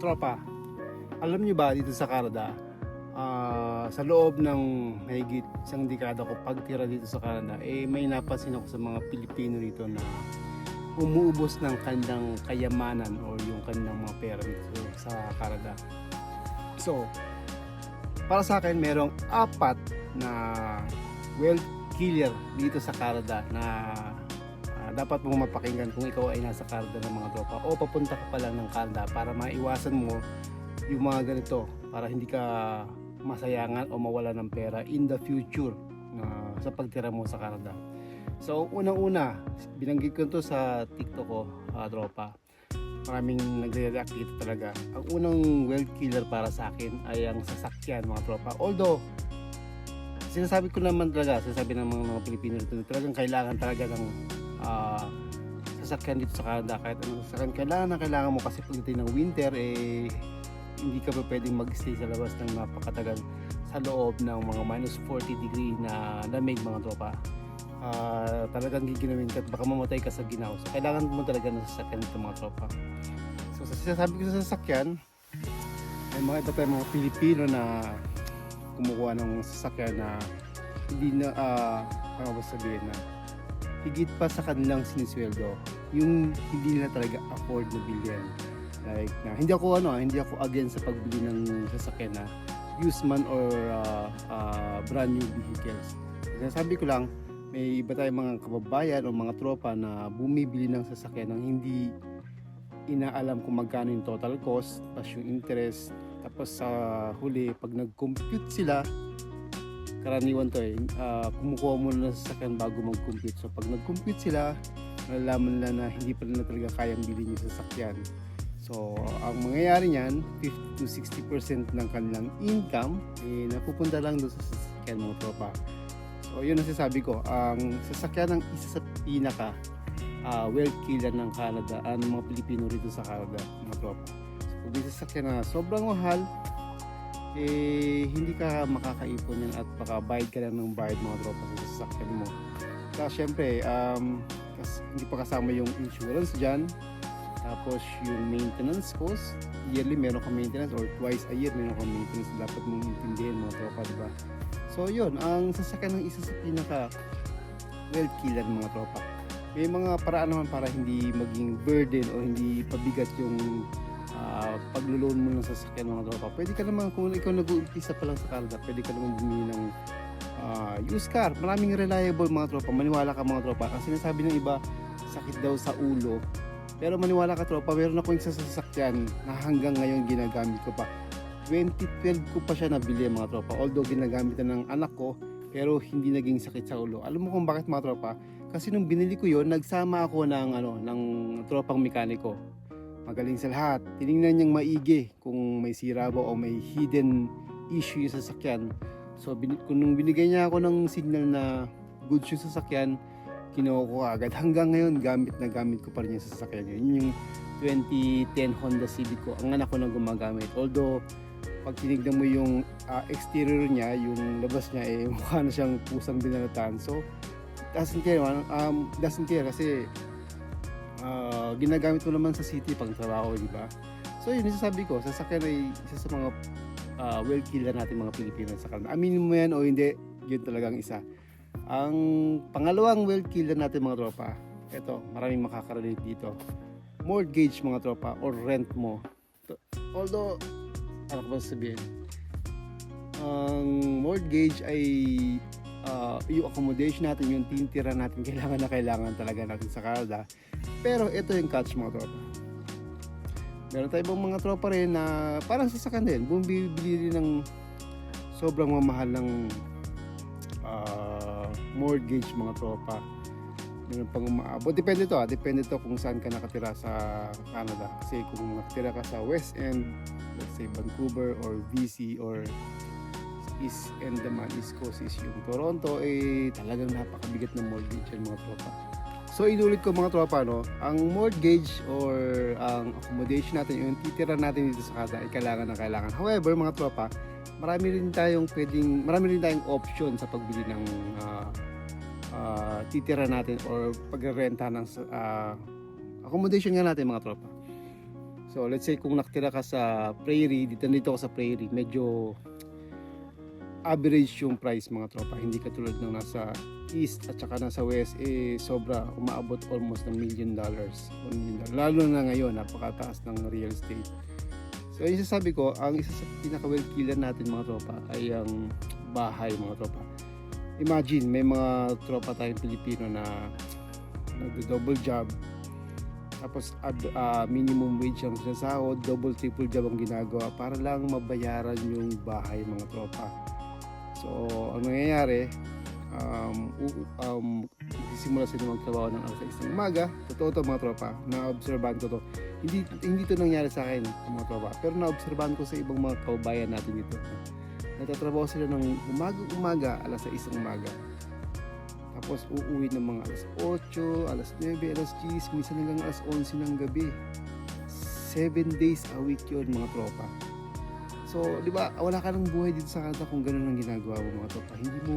tropa, alam niyo ba dito sa Canada, ah, sa loob ng mahigit isang dekada ko pagtira dito sa Canada, eh may napansin ako sa mga Pilipino rito na umuubos ng kanilang kayamanan o yung kanilang mga pera dito sa Canada. So, para sa akin, merong apat na wealth killer dito sa Canada na dapat mong mapakinggan kung ikaw ay nasa Canada ng mga tropa o papunta ka pa lang ng Canada para maiwasan mo yung mga ganito para hindi ka masayangan o mawala ng pera in the future na sa pagtira mo sa Canada. So, unang-una, binanggit ko to sa TikTok ko, ah, tropa. Maraming nagre-react dito talaga. Ang unang wealth killer para sa akin ay ang sasakyan, mga tropa. Although, sinasabi ko naman talaga, sinasabi ng mga, mga Pilipino dito, talagang kailangan talaga ng ah, sasakyan dito sa Canada. Kahit anong sasakyan, kailangan na kailangan mo kasi pagdating ng winter, eh, hindi ka pa pwedeng mag-stay sa labas ng napakatagal sa loob ng mga minus 40 degree na lamig mga tropa. Ah, talagang giginawin ka at baka mamatay ka sa ginaw. So, kailangan mo talaga ng sasakyan ito mga tropa. So, sa sinasabi ko sa sasakyan, ay mga iba tayong mga Pilipino na kumukuha ng sasakyan na hindi na, ah, ano ba sabihin na, higit pa sa kanilang sinisweldo, yung hindi nila talaga afford na bilhin. Like, na, hindi ako ano, hindi ako against sa pagbili ng sasakyan na used man or ah, ah, brand new vehicles. Sinasabi ko lang, may iba tayong mga kababayan o mga tropa na bumibili ng sasakyan ng hindi inaalam kung magkano yung total cost, tapos yung interest, tapos sa huli, pag nag-compute sila, karaniwan to eh, ah, kumukuha muna ng sasakyan bago mag-compute. So pag nag-compute sila, nalalaman nila na hindi pa nila talaga kayang bilhin yung sasakyan. So, ang mangyayari niyan, 50 to 60% ng kanilang income, eh, napupunta lang doon sa sasakyan mga tropa. So, yun ang sasabi ko. Ang sasakyan ng isa sa pinaka uh, wealth killer ng Canada, ang mga Pilipino rito sa Canada, mga tropa. So, kung may sasakyan na sobrang mahal, eh, hindi ka makakaipon yan at baka bayad ka lang ng bayad mga tropa sa sasakyan mo. Kaya syempre, um, kas, hindi pa kasama yung insurance dyan, tapos yung maintenance cost, yearly meron kang maintenance or twice a year meron kang maintenance na dapat mong intindihin mga tropa, di ba? So yun, ang sasakyan ng isa sa pinaka wealth killer mga tropa. May mga paraan naman para hindi maging burden o hindi pabigat yung uh, mo ng sasakyan mga tropa. Pwede ka naman, kung ikaw nag-uumpisa pa lang sa Canada, pwede ka naman bumili ng ah, used car. Maraming reliable mga tropa. Maniwala ka mga tropa. Kasi sinasabi ng iba, sakit daw sa ulo. Pero maniwala ka tropa, meron ako yung sasakyan na hanggang ngayon ginagamit ko pa. 2012 ko pa siya nabili mga tropa. Although ginagamit na ng anak ko, pero hindi naging sakit sa ulo. Alam mo kung bakit mga tropa? Kasi nung binili ko yon, nagsama ako ng ano, ng tropang mekaniko. Magaling sa lahat. Tiningnan niyang maigi kung may sira ba o may hidden issue yung sasakyan. So bin, kung nung binigay niya ako ng signal na good yung sasakyan, kinuha ko agad. Hanggang ngayon, gamit na gamit ko pa rin yung sasakyan yun. Yun yung 2010 Honda Civic ko. Ang anak ko na gumagamit. Although, pag tinignan mo yung ah, exterior niya, yung labas niya, eh, mukha na siyang pusang binalatan. So, doesn't care, man. um, doesn't care kasi ah, ginagamit mo naman sa city pang trabaho, di ba? So, yun, sasabi ko, sasakyan ay isa sa mga uh, well killer natin mga Pilipino sa kanila. Aminin mo yan o hindi, yun talagang isa. Ang pangalawang well killer natin mga tropa, ito, maraming makakarelate dito. Mortgage mga tropa or rent mo. Although, ano ko ba sabihin? Ang mortgage ay uh, yung accommodation natin, yung tintira natin, kailangan na kailangan talaga natin sa Canada. Pero ito yung catch mga tropa. Meron tayong mga tropa rin na parang sasakyan din. Bumibili ng sobrang mamahal ng ah, mortgage mga tropa. Meron pang umaabot. Depende to ah. Depende to kung saan ka nakatira sa Canada. Kasi kung nakatira ka sa West End, let's say Vancouver or BC or East End naman, East Coast is yung Toronto, eh talagang napakabigat ng mortgage yan mga tropa. So inulit ko mga tropa, no, ang mortgage or ang accommodation natin, yung titira natin dito sa Canada ay kailangan na kailangan. However, mga tropa, marami rin tayong pwedeng, marami rin tayong option sa pagbili ng ah, ah, titira natin or pagrerenta ng ah, accommodation nga natin mga tropa. So let's say kung nakatira ka sa Prairie, dito dito ka sa Prairie, medyo average yung price mga tropa. Hindi katulad ng nasa East at saka nasa West, eh sobra, umaabot almost ng million dollars. Lalo na ngayon, napakataas ng real estate. So yung sasabi ko, ang isa sa pinaka-well killer natin mga tropa ay ang bahay mga tropa. Imagine, may mga tropa tayong Pilipino na nagdo-double job tapos ad- ah, minimum wage ang sinasahod, double triple job ang ginagawa para lang mabayaran yung bahay mga tropa. So, ang nangyayari, um, um, magsisimula sila magtrabaho ng alas 6 ng umaga. Totoo to mga tropa, na-obserbahan ko to. Hindi, hindi to nangyari sa akin mga tropa, pero na-obserbahan ko sa ibang mga kaubayan natin dito. Nagtatrabaho sila ng umaga-umaga, alas 6 ng umaga. Tapos uuwi ng mga alas 8, alas 9, alas 10, minsan hanggang alas 11 ng gabi. 7 days a week yun mga tropa. So, di ba, wala ka ng buhay dito sa Canada kung ganun ang ginagawa mo mga tropa. Hindi mo,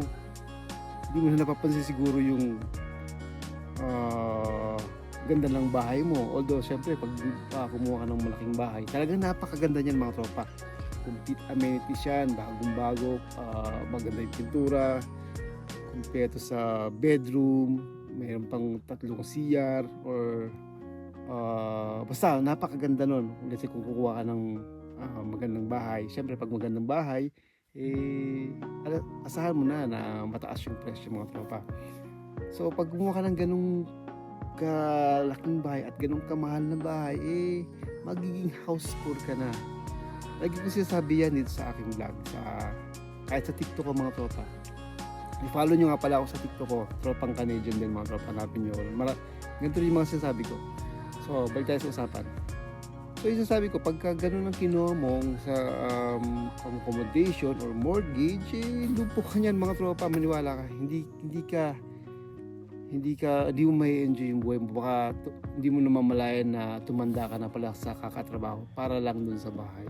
hindi mo na napapansin siguro yung ah, ganda ng bahay mo. Although, syempre, pag ah, kumuha ka ng malaking bahay, talagang napakaganda niyan mga tropa. Complete amenities yan, bagong-bago, ah, maganda yung pintura, kumpleto sa bedroom, mayroon pang tatlong CR or ah, basta napakaganda nun. Say kung kukuha ka ng ah, magandang bahay, syempre pag magandang bahay, eh, asahan mo na na mataas yung presyo mga tropa. So pag kumuha ka ng ganung kalaking bahay at ganung kamahal na bahay, eh, magiging house tour ka na. Lagi ko sinasabi yan dito sa aking vlog, sa, kahit sa TikTok ko mga tropa. I-follow nyo nga pala ako sa TikTok ko. Tropang Canadian din mga tropa. Hanapin nyo. Mara- ganito rin yung mga sinasabi ko. So, balik tayo sa usapan. So, yung sinasabi ko, pagka ganun ang kinuha mo sa um, accommodation or mortgage, eh, lumpo ka niyan mga tropa. Maniwala ka. Hindi, hindi ka hindi ka, hindi mo may enjoy yung buhay mo. Baka tu- hindi mo namamalayan na tumanda ka na pala sa kakatrabaho para lang dun sa bahay.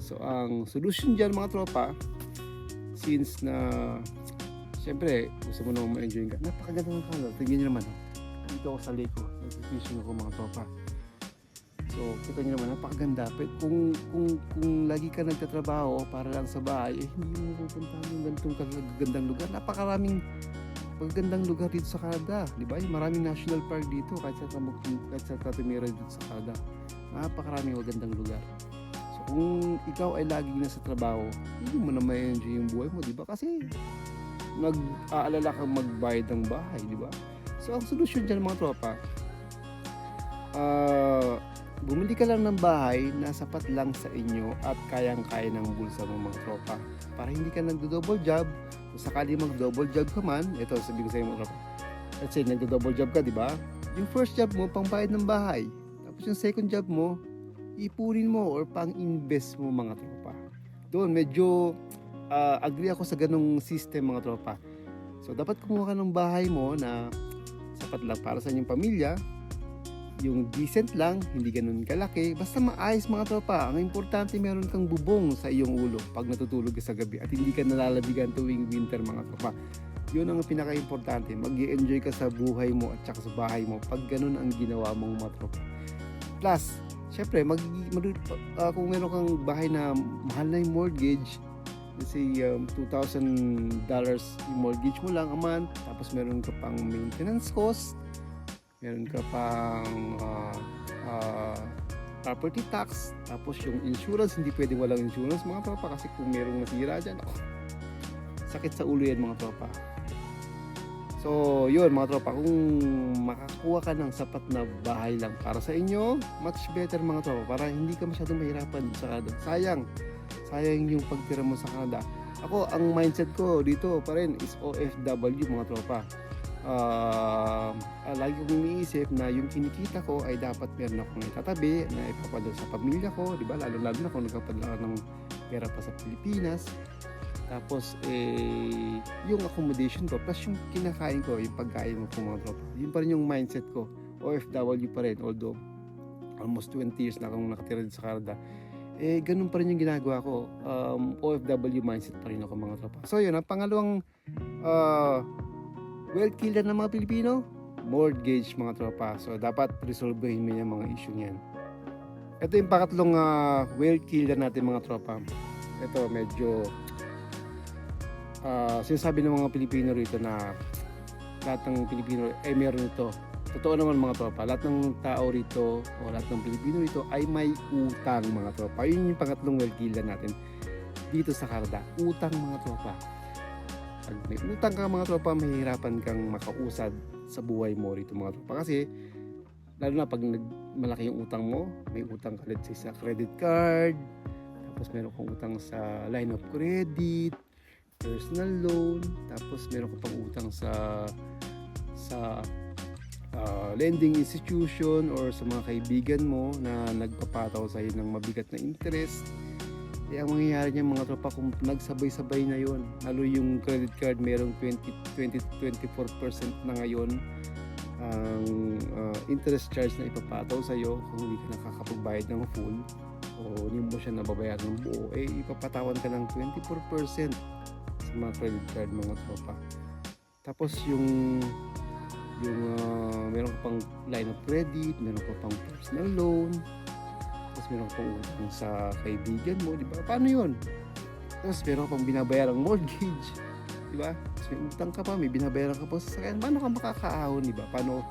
So, ang solution dyan mga tropa, since na Siyempre, gusto mo naman ma-enjoy ka. Napakaganda ng color. Tingnan nyo naman. Oh. Dito ako sa lake ko. Nag-fishing ako mga tropa. So, kita nyo naman, napakaganda. Kung, kung, kung lagi ka nagtatrabaho para lang sa bahay, eh, hindi mo pupuntahan yung ganitong kagandang lugar. Napakaraming magagandang lugar dito sa Canada. Di ba? Maraming national park dito kahit sa, kahit sa Tatumira dito sa Canada. Napakaraming magandang lugar. So, kung ikaw ay lagi nasa trabaho, hindi mo na may enjoy yung buhay mo, di ba? Kasi nag-aalala kang magbayad ng bahay, di ba? So, ang solusyon dyan mga tropa, ah, bumili ka lang ng bahay na sapat lang sa inyo at kayang-kaya ng bulsa mo mga tropa. Para hindi ka nagdo-double job, kung sakali mag-double job ka man, ito sabi ko sa iyo mga tropa, let's say nagdo-double job ka, di ba? Yung first job mo, pangbayad ng bahay. Tapos yung second job mo, ipunin mo or pang-invest mo mga tropa. Doon, medyo ah, agree ako sa ganong system mga tropa. So dapat kumuha ka ng bahay mo na sapat lang para sa inyong pamilya, yung decent lang, hindi ganun kalaki, basta maayos mga tropa. Ang importante meron kang bubong sa iyong ulo pag natutulog ka sa gabi at hindi ka nalalabigan tuwing winter mga tropa. Yun ang pinaka-importante. mag enjoy ka sa buhay mo at saka sa bahay mo pag ganun ang ginawa mong mga tropa. Plus, syempre, mag, mag, ah, kung meron kang bahay na mahal na yung mortgage, let's say um, $2,000 yung mortgage mo lang a month tapos meron ka pang maintenance cost meron ka pang ah, ah, property tax tapos yung insurance hindi pwedeng walang insurance mga tropa kasi kung merong nasira dyan ako sakit sa ulo yan mga tropa so yun mga tropa kung makakuha ka ng sapat na bahay lang para sa inyo much better mga tropa para hindi ka masyadong mahirapan sa kada sayang sayang yung pagtira mo sa Canada. Ako, ang mindset ko dito pa rin is OFW mga tropa. Ah, ah, lagi kong iniisip na yung kinikita ko ay dapat meron akong itatabi na ipapadala sa pamilya ko, di ba? Lalo-lalo na kung nagpapadala ng pera pa sa Pilipinas. Tapos, eh, yung accommodation ko, plus yung kinakain ko, yung pagkain mo po mga tropa. Yun pa rin yung mindset ko. OFW pa rin, although almost 20 years na akong nakatira sa Canada eh ganun pa rin yung ginagawa ko. Um, OFW mindset pa rin ako mga tropa. So yun, ang pangalawang uh, wealth killer ng mga Pilipino, mortgage mga tropa. So dapat resolvehin mo yung mga issue niyan. Ito yung pangatlong uh, whale killer natin mga tropa. Ito medyo ah, sinasabi ng mga Pilipino rito na lahat ng Pilipino ay meron ito. Totoo naman mga tropa, lahat ng tao rito o lahat ng Pilipino rito ay may utang mga tropa. Yun yung pangatlong well killer natin dito sa Canada. Utang mga tropa. Pag may utang ka mga tropa, mahihirapan kang makausad sa buhay mo rito mga tropa. Kasi lalo na pag nag, malaki yung utang mo, may utang ka let's say sa credit card, tapos meron kang utang sa line of credit, personal loan, tapos meron ka pang utang sa sa uh, lending institution or sa mga kaibigan mo na nagpapataw sa ng mabigat na interest. Eh, ang mangyayari niya mga tropa kung nagsabay-sabay na yon lalo yung credit card merong 20, 20 24% na ngayon ang uh, interest charge na ipapataw sa iyo kung hindi ka nakakapagbayad ng full o hindi mo siya nababayaran ng buo eh ipapatawan ka ng 24% sa mga credit card mga tropa. Tapos yung yung uh, meron ka pang line of credit, meron ka pang personal loan, tapos meron pang utang sa kaibigan mo, di ba? Paano yun? Tapos meron pang binabayarang mortgage, di ba? Tapos may utang ka pa, may binabayaran ka pa sa sasakyan. Paano ka makakaahon, di ba? Paano,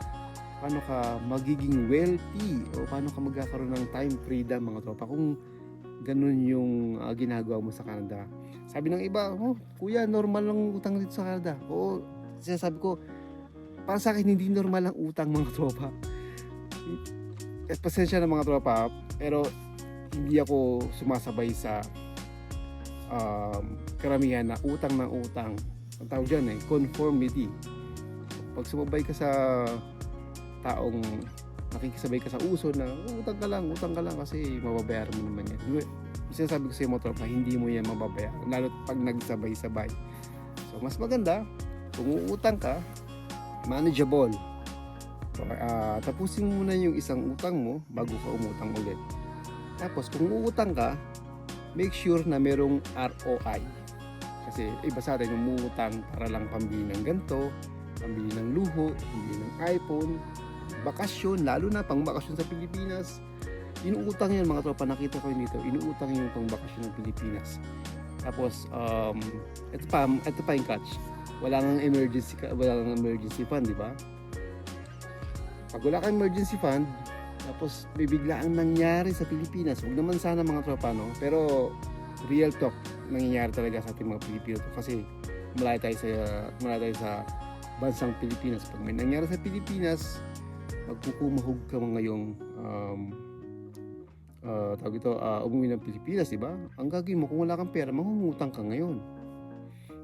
paano ka magiging wealthy o paano ka magkakaroon ng time freedom mga tropa kung ganun yung uh, ginagawa mo sa Canada. Sabi ng iba, oh, kuya, normal lang utang dito sa Canada. Oo, sinasabi ko, para sa akin hindi normal ang utang mga tropa. Eh, pasensya na mga tropa, pero hindi ako sumasabay sa um, karamihan na utang ng utang. Ang tawag dyan eh, conformity. Pag sumabay ka sa taong nakikisabay ka sa uso na utang ka lang, utang ka lang kasi mababayaran mo naman yan. Sinasabi ko sa mga tropa, hindi mo yan mababayaran. Lalo pag nagsabay-sabay. So, mas maganda, kung uutang ka, manageable. Uh, tapusin mo muna yung isang utang mo bago ka umutang ulit. Tapos kung uutang ka, make sure na merong ROI. Kasi iba sa atin yung umutang para lang pambili ng ganto, pambili ng luho, pambili ng iPhone, bakasyon, lalo na pang bakasyon sa Pilipinas. Inuutang yan mga tropa, nakita ko yun dito, inuutang yung pang bakasyon ng Pilipinas. Tapos, um, ito pa, ito pa yung catch wala nang emergency wala nang emergency fund, di ba? Pag wala kang emergency fund, tapos may bigla ang nangyari sa Pilipinas, huwag naman sana mga tropa, no? Pero real talk, nangyayari talaga sa ating mga Pilipino kasi malayo tayo sa malayo tayo sa bansang Pilipinas. Pag may nangyari sa Pilipinas, magkukumahog ka mga ngayong um, uh, tawag ito, uh, umuwi ng Pilipinas, di ba? Ang gagawin mo, kung wala kang pera, mangungutang ka ngayon.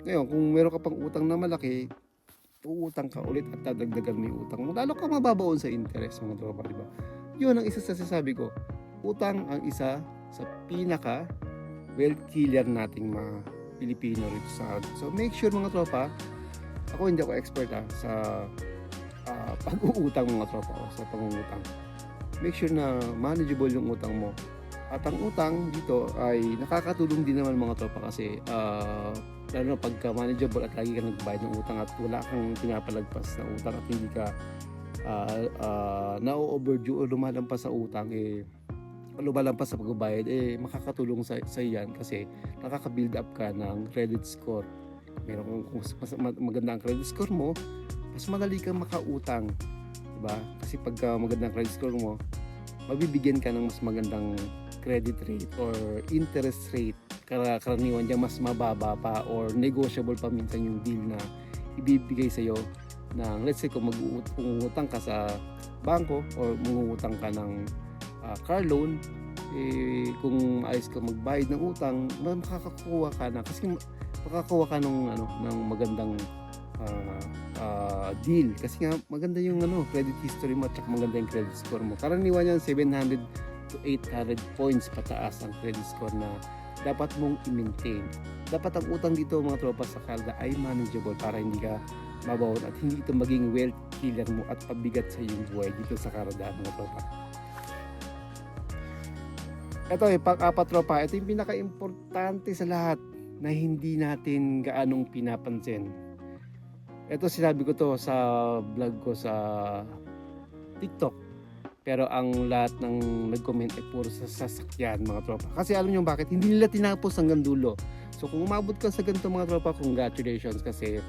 Ngayon, kung meron ka pang utang na malaki, uutang ka ulit at dadagdagan mo yung utang mo. Lalo ka mababaon sa interest mga tropa, di ba? Yun ang isa sa sasabi ko. Utang ang isa sa pinaka wealth killer nating mga Pilipino rito sa So make sure mga tropa, ako hindi ako expert ah, sa uh, pag-uutang mga tropa o sa pangungutang. Make sure na manageable yung utang mo. At ang utang dito ay nakakatulong din naman mga tropa kasi uh, lalo na pagka manageable at lagi ka nagbayad ng utang at wala kang pinapalagpas na utang at hindi ka uh, uh, na-overdue o lumalampas sa utang eh lumalampas sa pagbabayad eh makakatulong sa, sa iyan kasi nakaka-build up ka ng credit score. Meron kung mas maganda ang credit score mo mas madali kang makautang diba kasi pagka maganda ang credit score mo mabibigyan ka ng mas magandang credit rate or interest rate karaniwan dyan mas mababa pa or negotiable pa minsan yung deal na ibibigay sa iyo ng let's say kung mag-uutang ka sa bangko or mangungutang ka ng uh, car loan eh, kung ayos ka magbayad ng utang makakakuha ka na kasi makakakuha ka ng ano ng magandang uh, uh, deal. Kasi nga maganda yung ano credit history mo at maganda yung credit score mo. Karaniwan yan 700 to 800 points pataas ang credit score na dapat mong i-maintain. Dapat ang utang dito mga tropa sa Calda ay manageable para hindi ka mabawon at hindi ito maging wealth killer mo at pabigat sa iyong buhay dito sa Canada mga tropa. Ito eh, pang-apat tropa, ito yung pinaka-importante sa lahat na hindi natin gaanong pinapansin. Ito sinabi ko to sa vlog ko sa TikTok. Pero ang lahat ng nag-comment ay puro sa sasakyan mga tropa. Kasi alam nyo bakit? Hindi nila tinapos hanggang dulo. So kung umabot ka sa ganito mga tropa, congratulations kasi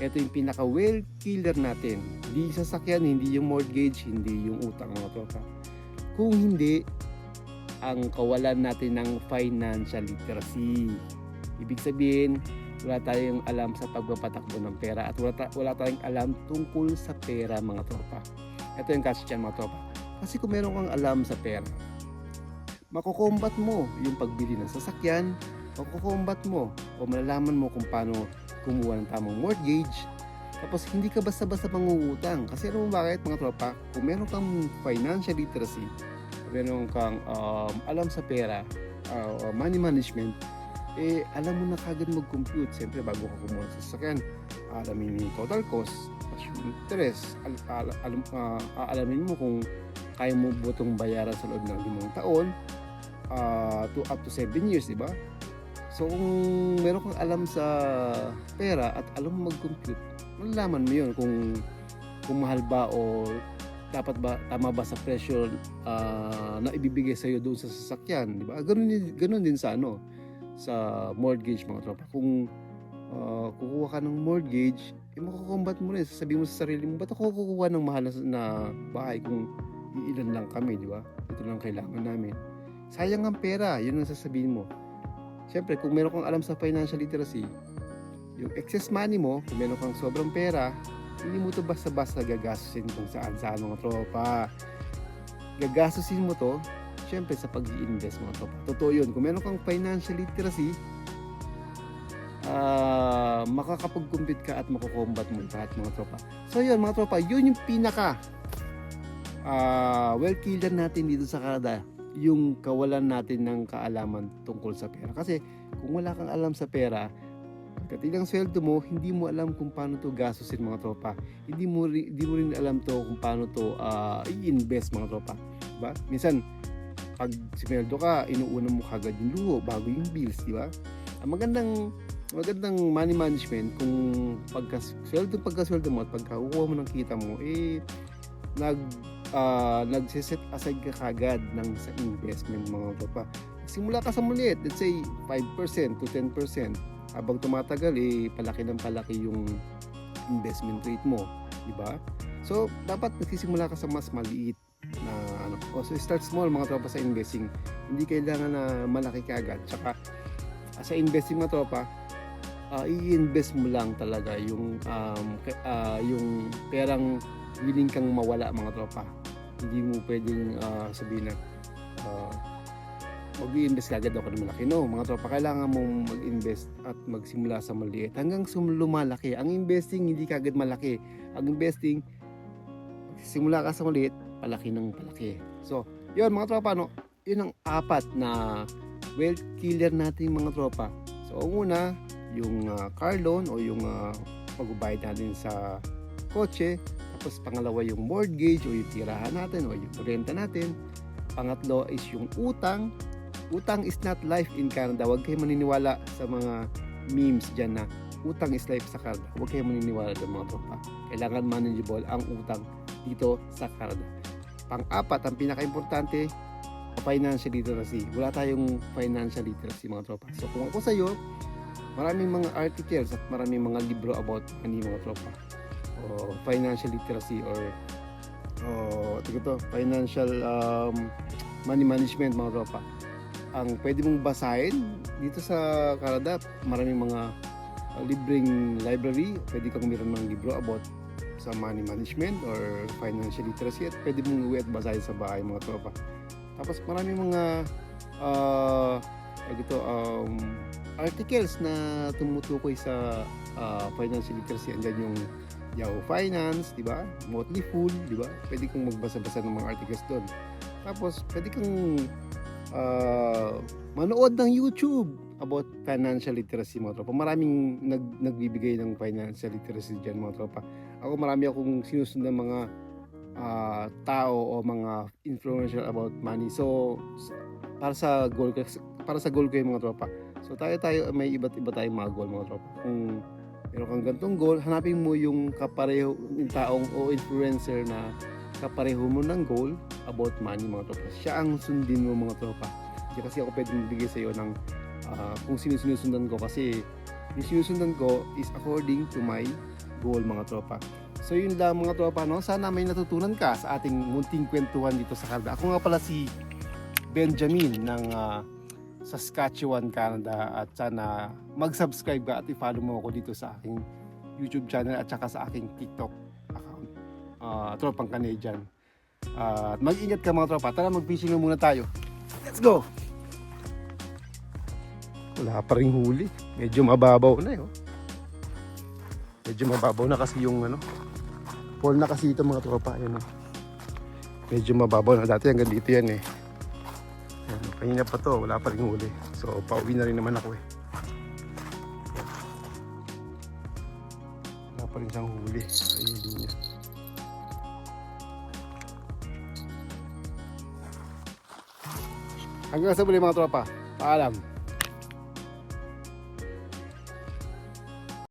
ito yung pinaka well killer natin. Hindi yung sasakyan, hindi yung mortgage, hindi yung utang mga tropa. Kung hindi, ang kawalan natin ng financial literacy. Ibig sabihin, wala tayong alam sa pagpapatakbo ng pera at wala, ta- wala tayong alam tungkol sa pera mga tropa. Ito yung dyan mga tropa. Kasi kung meron kang alam sa pera, makukombat mo yung pagbili ng sasakyan, makukombat mo o malalaman mo kung paano kumuha ng tamang mortgage, tapos hindi ka basta-basta mangungutang. Kasi alam mo bakit mga tropa, kung meron kang financial literacy, meron kang um, alam sa pera, uh, money management, eh alam mo na kagad mag-compute. Siyempre bago ka kumuha ng sasakyan, alamin mo yung total cost, yung interest, al, al, alam, ah, aalamin mo kung kaya mo butong bayaran sa loob ng limang taon, uh, to up to 7 years, di ba? So kung meron kang alam sa pera at alam mo mag-compute, malalaman mo yun kung kung mahal ba o dapat ba tama ba sa presyo ah, na ibibigay sa iyo doon sa sasakyan, di ba? Ganun din, ganun din sa ano sa mortgage mga tropa. Kung ah, kukuha ka ng mortgage, eh makukombat mo rin. Sasabihin mo sa sarili mo, ba't ako kukuha ng mahal na, na bahay kung iilan lang kami, di ba? Ito lang kailangan namin. Sayang ang pera, yun ang sasabihin mo. Siyempre, kung meron kang alam sa financial literacy, yung excess money mo, kung meron kang sobrang pera, hindi mo to basta-basta gagastusin kung saan saan mga tropa. Gagastusin mo to, syempre sa pag invest mga tropa. Totoo yun. Kung meron kang financial literacy, ah makakapag-compete ka at makukombat mo lahat mga tropa. So yun mga tropa, yun yung pinaka ah well killer natin dito sa Canada yung kawalan natin ng kaalaman tungkol sa pera. Kasi kung wala kang alam sa pera, pagkatilang sweldo mo, hindi mo alam kung paano to gastusin mga tropa. Hindi mo, hindi mo rin alam to kung paano to ah, i-invest mga tropa. Diba? Minsan, pag sweldo ka, inuuna mo kagad yung luho bago yung bills, di ba? Ang magandang magandang money management kung pagka sweldo pagka sweldo mo at pagka kukuha mo ng kita mo eh nag uh, nagsiset aside ka kagad ng sa investment mga tropa. Simula ka sa maliit, let's say 5% to 10%. Habang tumatagal, eh, palaki ng palaki yung investment rate mo. Di ba? So, dapat nagsisimula ka sa mas maliit na ano. O, so, start small mga tropa sa investing. Hindi kailangan na malaki kagad. Tsaka, ah, sa investing mga tropa, ah, i-invest mo lang talaga yung um, ah, yung perang willing kang mawala mga tropa. Hindi mo pwedeng ah, sabihin na ah, mag-i-invest kagad ako ng malaki. No, mga tropa, kailangan mong mag-invest at magsimula sa maliit hanggang lumalaki. Ang investing hindi kagad malaki. Ang investing, simula ka sa maliit, palaki ng palaki. So, yun mga tropa, no? Yun ang apat na wealth killer natin mga tropa. So, una, yung ah, car loan o yung uh, pagbabayad natin sa kotse. Tapos pangalawa yung mortgage o yung tirahan natin o yung renta natin. Pangatlo is yung utang. Utang is not life in Canada. Huwag kayo maniniwala sa mga memes dyan na utang is life sa Canada. Huwag kayo maniniwala doon mga tropa. Kailangan manageable ang utang dito sa Canada. Pang-apat, ang pinaka-importante, financial literacy. Wala tayong financial literacy mga tropa. So kung ako sa maraming mga articles at maraming mga libro about money mga tropa. O financial literacy or o ito to, financial um, money management mga tropa. Ang pwede mong basahin dito sa Canada, maraming mga uh, libreng library. Pwede kang meron ng libro about sa money management or financial literacy at pwede mong uwi at basahin sa bahay mga tropa. Tapos maraming mga uh, ito, um, articles na tumutukoy sa uh, financial literacy. Andyan yung Yahoo Finance, di ba? Motley Fool, di ba? Pwede kong magbasa-basa ng mga articles doon. Tapos, pwede kang uh, manood ng YouTube about financial literacy mga tropa. Maraming nag, nagbibigay ng financial literacy dyan mga tropa. Ako marami akong sinusunod ng mga ah, tao o mga influential about money. So, para sa goal para sa goal ko yung mga tropa. So, tayo tayo may iba't iba tayong mga goal mga tropa. Kung meron kang gantong goal, hanapin mo yung kapareho yung taong o influencer na kapareho mo ng goal about money mga tropa. Siya ang sundin mo mga tropa. Hindi kasi ako pwede magbigay sa iyo ng ah, kung sino sinusundan ko kasi yung sinusundan ko is according to my goal mga tropa. So yun lang mga tropa no. Sana may natutunan ka sa ating munting kwentuhan dito sa Canada. Ako nga pala si Benjamin ng ah, Saskatchewan, Canada at sana mag-subscribe ka at i-follow mo ako dito sa aking YouTube channel at saka sa aking TikTok account. Ah, tropang Canadian. Ah, At mag-ingat ka mga tropa. Tara mag-fishing na muna tayo. Let's go! Wala pa rin huli. Medyo mababaw na eh. oh. Medyo mababaw na kasi yung ano. Fall na kasi ito mga tropa. Ayan, oh. Medyo mababaw na. Dati hanggang dito yan eh. Kanina pa to. Wala pa rin huli. So pauwi na rin naman ako eh. Wala pa rin siyang huli. Ayun din niya. Hanggang sa muli mga tropa. Paalam.